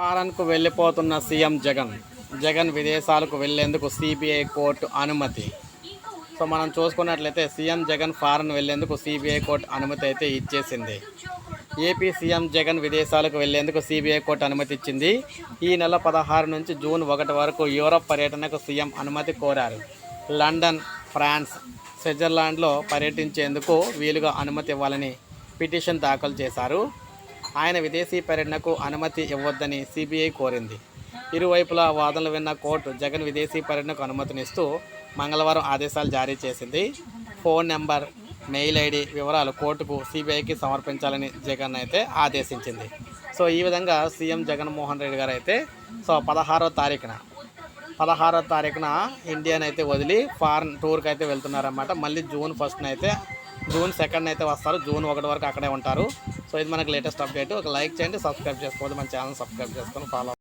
ఫారెన్కు వెళ్ళిపోతున్న సీఎం జగన్. జగన్ విదేశాలకు వెళ్ళేందుకు సిబిఐ కోర్టు అనుమతి. సో మనం చూసుకున్నట్లయితే సీఎం జగన్ ఫారెన్ వెళ్ళేందుకు సిబిఐ కోర్టు అనుమతి అయితే ఇచ్చేసింది. ఏపీ సీఎం జగన్ విదేశాలకు వెళ్ళేందుకు సిబిఐ కోర్టు అనుమతి ఇచ్చింది. ఈ నెల పదహారు నుంచి జూన్ ఒకటి వరకు యూరప్ పర్యటనకు సీఎం అనుమతి కోరారు. లండన్ ఫ్రాన్స్ స్విట్జర్లాండ్లో పర్యటించేందుకు వీలుగా అనుమతి ఇవ్వాలని పిటిషన్ దాఖలు చేశారు. ఆయన విదేశీ పర్యటనకు అనుమతి ఇవ్వొద్దని సిబిఐ కోరింది. ఇరువైపులా వాదనలు విన్న కోర్టు జగన్ విదేశీ పర్యటనకు అనుమతినిస్తూ మంగళవారం ఆదేశాలు జారీ చేసింది. ఫోన్ నెంబర్ మెయిల్ ఐడి వివరాలు కోర్టుకు సిబిఐకి సమర్పించాలని జగన్ అయితే ఆదేశించింది. సో ఈ విధంగా సీఎం జగన్మోహన్ రెడ్డి గారు అయితే సో పదహారో తారీఖున పదహారో తారీఖున ఇండియాని అయితే వదిలి ఫారెన్ టూర్కి అయితే వెళ్తున్నారన్నమాట. మళ్ళీ జూన్ ఫస్ట్న అయితే జూన్ సెకండ్ అయితే వస్తారు. జూన్ ఒకటి వరకు అక్కడే ఉంటారు. సో ఇది మనకి లేటెస్ట్ అప్డేట్. ఒక లైక్ చేయండి సబ్స్క్రైబ్ చేసుకోవద్దు. మన ఛానల్ సబ్స్క్రైబ్ చేసుకొని ఫాలో